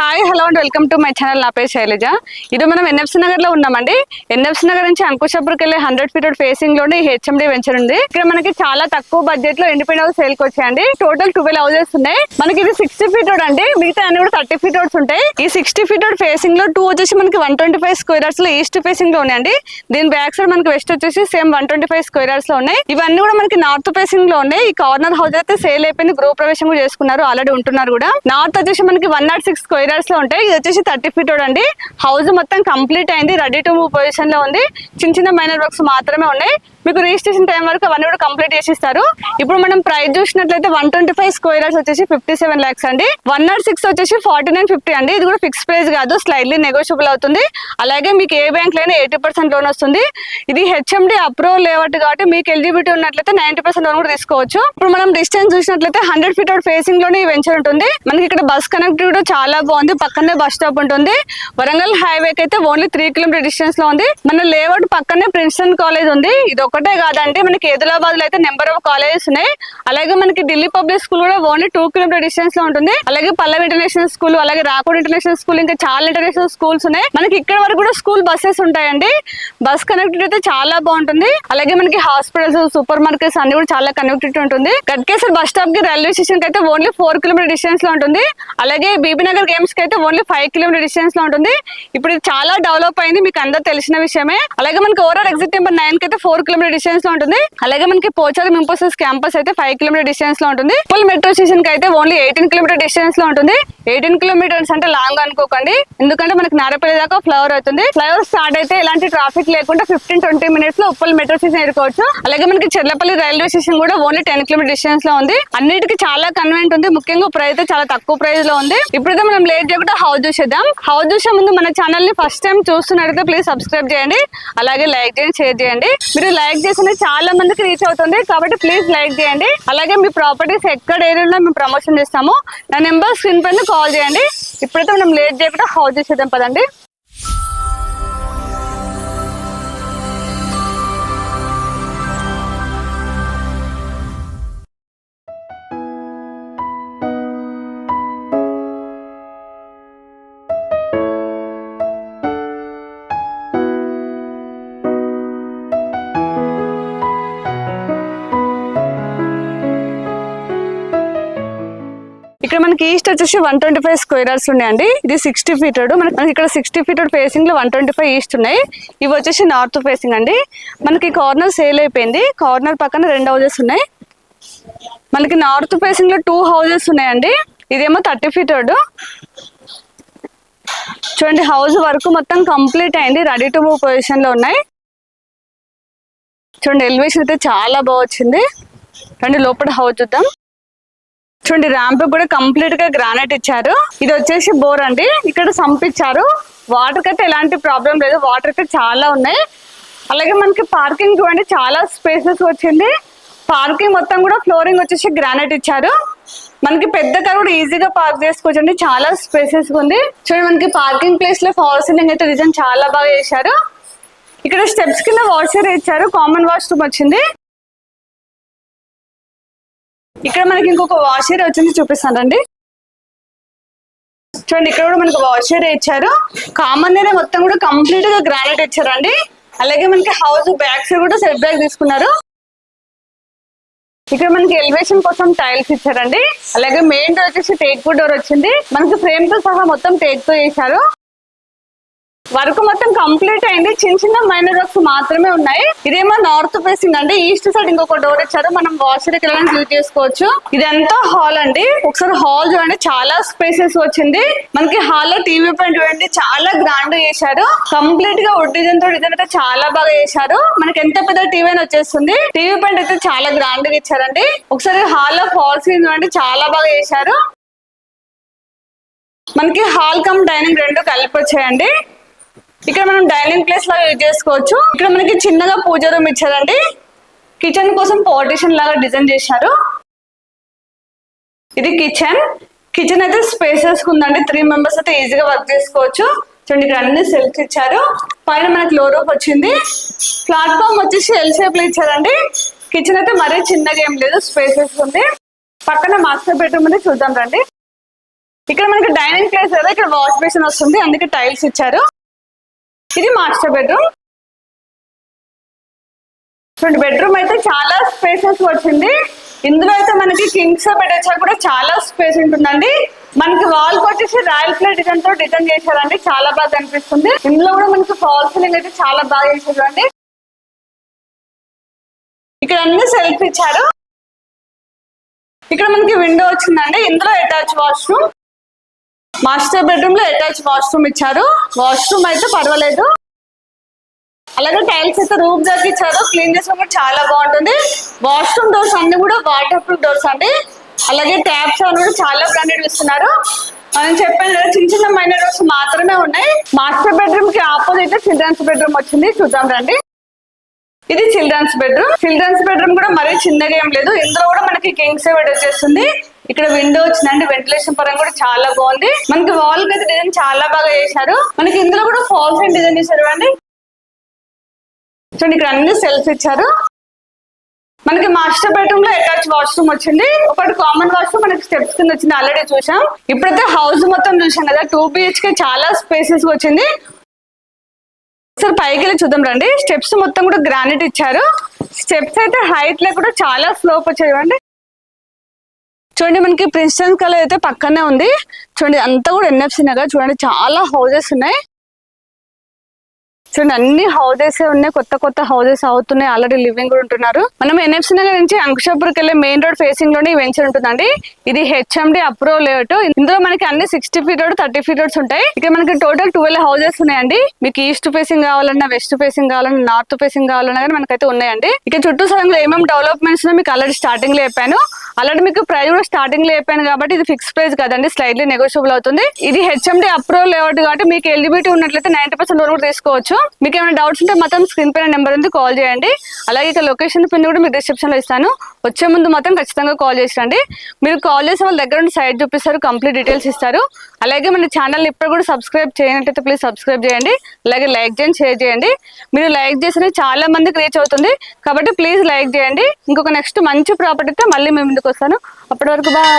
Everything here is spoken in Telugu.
Hi hello and welcome to my channel. నా పేరు శైలజ. ఇది మనం ఎన్ఎఫ్సి నగర్లో ఉన్నామండి. ఎన్ఎఫ్సి నగర్ నుంచి అంకుశాపూర్కి వెళ్ళే హండ్రెడ్ ఫీట్ ఫేసింగ్లోనే ఈ హెచ్ఎండి వెంచర్ ఉంది. ఇక్కడ మనకి చాలా తక్కువ బడ్జెట్లో ఇండిపెండెంట్ హౌస్ సేల్కి వచ్చాయండి. టోటల్ ట్వెల్వ్ హౌసెస్ ఉన్నాయి. మనకి ఇది సిక్స్టీ ఫీట్ రోడ్ అండి. మిగతా థర్టీ ఫీట్ రోడ్స్ ఉంటాయి. ఈ సిక్స్టీ ఫీట్ రోడ్ ఫేసింగ్లో టూ వచ్చేసి మనకి వన్ ట్వంటీ ఫైవ్ స్క్వేర్స్లో ఈస్ట్ ఫేసింగ్లో ఉన్నాయండి. దీని బ్యాక్ సైడ్ మనకి వెస్ట్ వచ్చేసి సేమ్ వన్ ట్వంటీ ఫైవ్ స్క్వేర్స్లో ఉన్నాయి. ఇవన్నీ కూడా మనకి నార్త్ ఫేసింగ్లో ఉన్నాయి. ఈ కార్నర్ హౌస్ అయితే సేల్ అయిపోయింది. గృహ ప్రవేశం కూడా చేసుకున్నారు. ఆల్రెడీ ఉంటున్నారు కూడా. నార్త్ వచ్చేసి మనకి వన్ నాట్ సిక్స్ స్క్వేర్స్లో ఉంటాయి. ఇది వచ్చేసి థర్టీ ఫీట్ రోడ్ అండి. హౌస్ మొత్తం కంప్లీట్ అయింది. రెడీ టు మూవ్ పొజిషన్లో ఉంది. చిన్న చిన్న మైనర్ వర్క్స్ మాత్రమే ఉన్నాయి. మీకు రిజిస్ట్రేషన్ టైం వరకు అవన్నీ కూడా కంప్లీట్ చేసి ఇస్తారు ఇప్పుడు మనం ప్రైస్ చూసినట్లయితే వన్ ట్వంటీ ఫైవ్ స్క్వేర్స్ వచ్చేసి ఫిఫ్టీ సెవెన్ లాక్స్ అండి. వన్ నాట్ సిక్స్ వచ్చేసి ఫార్టీ నైన్ ఫిఫ్టీ అండి. ఇది కూడా ఫిక్స్ ప్రైస్ కాదు స్లైడ్లీ నెగోషియబుల్ అవుతుంది. అలాగే మీకు ఏ బ్యాంక్ లైనా ఎయిటీ పర్సెంట్ లోన్ వస్తుంది. ఇది హెచ్ఎండి అప్రూవల్ లేవట్ కాబట్టి మీకు ఎలిజిబిలిటీ ఉన్నట్లయితే నైన్టీ పర్సెంట్ లోన్ కూడా తీసుకోవచ్చు. ఇప్పుడు మనం డిస్టెన్స్ చూసినట్లయితే హండ్రెడ్ ఫీట్ అవుట్ ఫేసింగ్లోనే ఈ వెంచర్ ఉంటుంది. మనకి ఇక్కడ బస్ కనెక్టివిటీ కూడా చాలా బాగుంది. పక్కనే బస్ స్టాప్ ఉంటుంది. వరంగల్ హైవే అయితే ఓన్లీ త్రీ కిలోమీటర్ డిస్టెన్స్లో ఉంది. మన లేఅవుట్ పక్కనే ప్రిన్స్టన్ కాలేజ్ ఉంది. ఇది ఒకటే కాదండి. మనకి ఎదిలాబాద్లో అయితే నెంబర్ ఆఫ్ కాలేజెస్ ఉన్నాయి. అలాగే మనకి ఢిల్లీ పబ్లిక్ స్కూల్ కూడా ఓన్లీ టూ కిలోమీటర్ డిస్టెన్స్లో ఉంటుంది. అలాగే పల్లవి ఇంటర్నేషనల్ స్కూల్ అలాగే రాకూడ ఇంటర్నేషనల్ స్కూల్ ఇంకా చాలా ఇంటర్నేషనల్ స్కూల్స్ ఉన్నాయి. మనకి ఇక్కడ వరకు కూడా స్కూల్ బస్సెస్ ఉంటాయండి. బస్ కనెక్టివిటీ అయితే చాలా బాగుంటుంది. అలాగే మనకి హాస్పిటల్స్ సూపర్ మార్కెట్స్ అన్ని కూడా చాలా కనెక్టివిటీ ఉంటుంది. గట్కేశ్వర్ బస్ స్టాప్కి రైల్వే స్టేషన్కి అయితే ఓన్లీ ఫోర్ కిలోమీటర్ డిస్టెన్స్లో ఉంటుంది. అలాగే బీబీ నగర్ గేమ్స్కి అయితే ఓన్లీ ఫైవ్ కిలోమీటర్ డిస్టెన్స్లో ఉంటుంది. ఇప్పుడు చాలా డెవలప్ అయింది మీకు అందరూ తెలిసిన విషయమే. అలాగే మనకి ఓవరాల్ ఎగ్జిట్ నెంబర్ నైన్కి అయితే ఫోర్ కిలోమీటర్ డిస్టెన్స్లో ఉంటుంది. అలాగే మనకి పోచారం ఇంపోసిస్ క్యాంపస్ అయితే ఫైవ్ కిలోమీటర్ డిస్టెన్స్లో ఉంటుంది. ఫుల్ మెట్రో స్టేషన్కి అయితే ఓన్లీ ఎయిటీన్ కిలోమీటర్ డిస్టెన్స్లో ఉంటుంది. ఎయిటీన్ టెన్ కిలోమీటర్స్ అంటే లాంగ్ అనుకోకండి. ఎందుకంటే మనకి నారపల్లి దాకా ఫ్లవర్ అవుతుంది. ఫ్లవర్ స్టార్ట్ అయితే ఎలాంటి ట్రాఫిక్ లేకుండా ఫిఫ్టీన్ ట్వంటీ మినిట్స్లో ఉప్పల్ మెట్రో స్టేషన్ ఎదుర్కోవచ్చు అలాగే మనకి చెర్లపల్లి రైల్వే స్టేషన్ కూడా ఓన్లీ టెన్ కిలోమీటర్ డిస్టెన్స్లో ఉంది. అన్నిటికి చాలా కన్వీనియంట్ ఉంది. ముఖ్యంగా ప్రైస్ అయితే చాలా తక్కువ ప్రైస్లో ఉంది. ఇప్పుడైతే మనం లేట్ చేయకుండా హౌస్ చూసేద్దాం. హౌస్ చూసే ముందు మన ఛానల్ని ఫస్ట్ టైం చూస్తున్నట్టయితే ప్లీజ్ సబ్స్క్రైబ్ చేయండి. అలాగే లైక్ చేయండి షేర్ చేయండి. మీరు లైక్ చేసిన చాలా మందికి రీచ్ అవుతుంది. కాబట్టి ప్లీజ్ లైక్ చేయండి. అలాగే మీ ప్రాపర్టీస్ ఎక్కడ ఏరియాలో మేము ప్రమోషన్ చేస్తాము. నా నెంబర్ స్క్రీన్ పైన కాల్ చేయండి. ఇప్పుడైతే మనం లేట్ చేయకుండా హౌస్ చేసేద్దాం పదండి. మనకి ఈస్ట్ వచ్చేసి వన్ ట్వంటీ ఫైవ్ స్క్వేరర్స్ ఉన్నాయండి. ఇది సిక్స్టీ ఫీటెడ్. మనకి మనకి ఇక్కడ సిక్స్టీ ఫీటెడ్ ఫేసింగ్లో వన్ ట్వంటీ ఫైవ్ ఈస్ట్ ఉన్నాయి. ఇవి వచ్చేసి నార్త్ ఫేసింగ్ అండి. మనకి కార్నర్ సేల్ అయిపోయింది. కార్నర్ పక్కన రెండు హౌజెస్ ఉన్నాయి. మనకి నార్త్ ఫేసింగ్లో టూ హౌజెస్ ఉన్నాయండి. ఇదేమో థర్టీ ఫీట్ చూడండి హౌస్ వర్క్ మొత్తం కంప్లీట్ అయింది. రెడీ టు మూవ్ పొజిషన్లో ఉన్నాయి. చూడండి ఎలివేషన్ అయితే చాలా బాగా వచ్చింది. రండి లోపల హౌస్ చూద్దాం. చూడండి ర్యాంప్ కూడా కంప్లీట్గా గ్రానైట్ ఇచ్చారు. ఇది వచ్చేసి బోర్ అండి. ఇక్కడ సంపించారు. వాటర్ అయితే ఎలాంటి ప్రాబ్లం లేదు. వాటర్ అయితే చాలా ఉన్నాయి. అలాగే మనకి పార్కింగ్ చూడండి చాలా స్పేసెస్ వచ్చింది. పార్కింగ్ మొత్తం కూడా ఫ్లోరింగ్ వచ్చేసి గ్రానైట్ ఇచ్చారు. మనకి పెద్ద కార్ కూడా ఈజీగా పార్క్ చేసుకోవచ్చండి. చాలా స్పేసెస్ ఉంది. చూడండి మనకి పార్కింగ్ ప్లేస్లో ఫాల్ సీలింగ్ అయితే డిజైన్ చాలా బాగా చేశారు. ఇక్కడ స్టెప్స్ కింద వాషర్ ఇచ్చారు. కామన్ వాష్రూమ్ వచ్చింది. ఇక్కడ మనకి ఇంకొక వాష్ ఏరియా వచ్చింది చూపిస్తానండి చూడండి ఇక్కడ కూడా మనకి వాష్ ఇచ్చారు. కామన్ ఏరియా మొత్తం కూడా కంప్లీట్గా గ్రానైట్ ఇచ్చారండి. అలాగే మనకి హౌస్ బ్యాక్ సైడ్ కూడా సెట్ బ్యాక్ తీసుకున్నారు. ఇక్కడ మనకి ఎలివేషన్ కోసం టైల్స్ ఇచ్చారండి. అలాగే మెయిన్ డోర్ వచ్చేసి టేక్ డోర్ వచ్చింది. మనకి ఫ్రేమ్తో సహా మొత్తం టేక్తో చేశారు. వర్క్ మొత్తం కంప్లీట్ అయింది. చిన్న చిన్న మైనర్ వర్క్స్ మాత్రమే ఉన్నాయి. ఇదేమో నార్త్ ఫేసింగ్ అండి. ఈస్ట్ సైడ్ ఇంకొక డోర్ ఇచ్చారు. మనం వాషర్ వెళ్ళడానికి యూజ్ చేసుకోవచ్చు. ఇదంతా హాల్ అండి. ఒకసారి హాల్ చూడండి. చాలా స్పేసెస్ వచ్చింది. మనకి హాల్లో టీవీ పైన చూడండి. చాలా గ్రాండ్ చేశారు. కంప్లీట్గా వుడ్ డిజైన్తో డిజైన్ అయితే చాలా బాగా చేశారు. మనకి ఎంత పెద్ద టీవీ అని వచ్చేస్తుంది. టీవీ పైన అయితే చాలా గ్రాండ్గా ఇచ్చారండి. ఒకసారి హాల్లో ఫాల్ సీన్ చూడండి. చాలా బాగా చేశారు. మనకి హాల్ కమ్ డైనింగ్ రెండు కలిపి వచ్చాయండి. ఇక్కడ మనం డైనింగ్ ప్లేస్ లాగా యూజ్ చేసుకోవచ్చు. ఇక్కడ మనకి చిన్నగా పూజ రూమ్ ఇచ్చారండి. కిచెన్ కోసం పార్టీషన్ లాగా డిజైన్ చేశారు. ఇది కిచెన్. కిచెన్ అయితే స్పేసెస్ ఉందండి. త్రీ మెంబర్స్ అయితే ఈజీగా వర్క్ చేసుకోవచ్చు. చూడండి ఇక్కడ అన్ని సెల్ఫ్ ఇచ్చారు. పైన మనకి లో రూప్ వచ్చింది. ప్లాట్ఫామ్ వచ్చేసి ఎల్ షేప్లో ఇచ్చారండి. కిచెన్ అయితే మరీ చిన్నగా ఏం లేదు. స్పేసెస్ ఉంది. పక్కన మాస్టర్ బెడ్రూమ్ అనేది చూద్దాం రండి. ఇక్కడ మనకి డైనింగ్ ప్లేస్ కదా. ఇక్కడ వాష్ బేసిన్ వస్తుంది. అందుకే టైల్స్ ఇచ్చారు. ఇది మాస్టర్ బెడ్రూమ్ చూడండి బెడ్రూమ్ అయితే చాలా స్పేసెస్ వచ్చింది. ఇందులో అయితే మనకి కింగ్స్ బెడ్ వచ్చా కూడా చాలా స్పేస్ ఉంటుందండి. మనకి వాల్ వచ్చేసి రాయల్ ప్లే డిజైన్తో డిజైన్ చేశారండి. చాలా బాగా కనిపిస్తుంది. ఇందులో కూడా మనకి ఫాల్ సీలింగ్ అయితే చాలా బాగా చేశారు అండి ఇక్కడ అన్ని సెల్ఫ్ ఇచ్చారు. ఇక్కడ మనకి విండో వచ్చిందండి. ఇందులో అటాచ్ వాష్రూమ్ మాస్టర్ బెడ్రూమ్లో అటాచ్ వాష్రూమ్ ఇచ్చారు. వాష్రూమ్ అయితే పర్వాలేదు. అలాగే టైల్స్ అయితే రూమ్ దాకా ఇచ్చారు. క్లీన్ చేసిన కూడా చాలా బాగుంటుంది. వాష్రూమ్ డోర్స్ అన్ని కూడా వాటర్ ప్రూఫ్ డోర్స్ అండి. అలాగే ట్యాప్స్ అన్ని కూడా చాలా బ్రాండెడ్ ఇస్తున్నారు. మనం చెప్పాను కదా చిన్న చిన్న మైనర్ డోర్స్ మాత్రమే ఉన్నాయి. మాస్టర్ బెడ్రూమ్కి ఆపోజిట్ చిల్డ్రన్స్ బెడ్రూమ్ వచ్చింది. చూద్దాం రండి. ఇది చిల్డ్రన్స్ బెడ్రూమ్. చిల్డ్రన్స్ బెడ్రూమ్ కూడా మరీ చిన్నగా ఏం లేదు. ఇందులో కూడా మనకి కింగ్స్ బెడ్ వచ్చేస్తుంది ఇక్కడ విండో వచ్చిందండి వెంటిలేషన్ పరంగా కూడా చాలా బాగుంది. మనకి వాల్ అయితే డిజైన్ చాలా బాగా చేశారు. మనకి ఇందులో కూడా ఫాల్స్ అండ్ డిజైన్ చేశారు అండి చూడండి ఇక్కడ అన్ని సెల్ఫ్ ఇచ్చారు. మనకి మాస్టర్ బెడ్రూమ్లో అటాచ్ వాష్రూమ్ వచ్చింది. ఒకటి కామన్ వాష్రూమ్ మనకి స్టెప్స్ కింద వచ్చింది. ఆల్రెడీ చూసాం. ఇప్పుడైతే హౌస్ మొత్తం చూసాం కదా. టూ బిహెచ్కే చాలా స్పేసెస్ వచ్చింది. సరే పైకి వెళ్ళి చూద్దాం రండి. స్టెప్స్ మొత్తం కూడా గ్రానైట్ ఇచ్చారు. స్టెప్స్ అయితే హైట్లో కూడా చాలా స్లోప్ వచ్చాయి చూడండి. చూడండి మనకి ప్రిన్స్టన్ కలర్ అయితే పక్కనే ఉంది. చూడండి అంతా కూడా ఎన్ఎఫ్సి నగర్. చూడండి చాలా హౌజెస్ ఉన్నాయి. చూడండి అన్ని హౌసెస్ ఉన్నాయి కొత్త కొత్త హౌసెస్ అవుతున్నాయి ఆల్రెడీ లివింగ్ కూడా ఉంటున్నారు. మనం ఎన్ఎఫ్సి నగర్ నుంచి అంకుషాపూర్కి వెళ్ళే మెయిన్ రోడ్ ఫేసింగ్లోనే వెంచర్ ఉంటుందండి. ఇది హెచ్ఎండి అప్రూవ్ లేఅవుట్ ఇందులో మనకి అన్ని sixty feet road thirty feet roads ఉంటాయి. ఇక్కడ మనకి టోటల్ ట్వెల్వ్ హౌజెస్ ఉన్నాయండి. మీకు ఈస్ట్ ఫేసింగ్ కావాలన్నా వెస్ట్ ఫేసింగ్ కావాలన్నా నార్త్ ఫేసింగ్ కావాలన్నా కానీ మనకైతే ఉన్నాయండి. ఇక చుట్టూ సరంలో ఏమేమి డెవలప్మెంట్స్ మీకు ఆల్రెడీ స్టార్టింగ్లో చెప్పాను. అలాంటి మీకు ప్రైస్ కూడా స్టార్టింగ్లో చెప్పాను కాబట్టి ఇది ఫిక్స్ ప్రైస్ కదండి స్లైడ్లీ నెగోషియబుల్ అవుతుంది. ఇది హెచ్ఎండి అప్రూవ్ లేఅవుట్ కాబట్టి మీకు ఎలిజిబిలిటీ ఉన్నట్లయితే నైన్టీ పర్సెంట్ లోన్ కూడా తీసుకోవచ్చు. మీకు ఏమైనా డౌట్స్ ఉంటే మాత్రం స్క్రీన్ పైన నెంబర్ ఉంది కాల్ చేయండి. అలాగే ఇక లొకేషన్ పిన్ కూడా మీకు డిస్క్రిప్షన్లో ఇస్తాను. వచ్చే ముందు మాత్రం ఖచ్చితంగా కాల్ చేసిరండి. మీరు కాల్ చేసే వాళ్ళ దగ్గర నుండి సైట్ చూపిస్తారు కంప్లీట్ డీటెయిల్స్ ఇస్తారు. అలాగే మన ఛానల్ ఇప్పుడు కూడా సబ్స్క్రైబ్ చేయనట్టయితే ప్లీజ్ సబ్స్క్రైబ్ చేయండి. అలాగే లైక్ చేయండి షేర్ చేయండి. మీరు లైక్ చేసిన చాలా మందికి రీచ్ అవుతుంది. కాబట్టి ప్లీజ్ లైక్ చేయండి. ఇంకొక నెక్స్ట్ మంచి ప్రాపర్టీతో మళ్ళీ మేము ముందుకు వస్తాను. అప్పటి వరకు బాయ్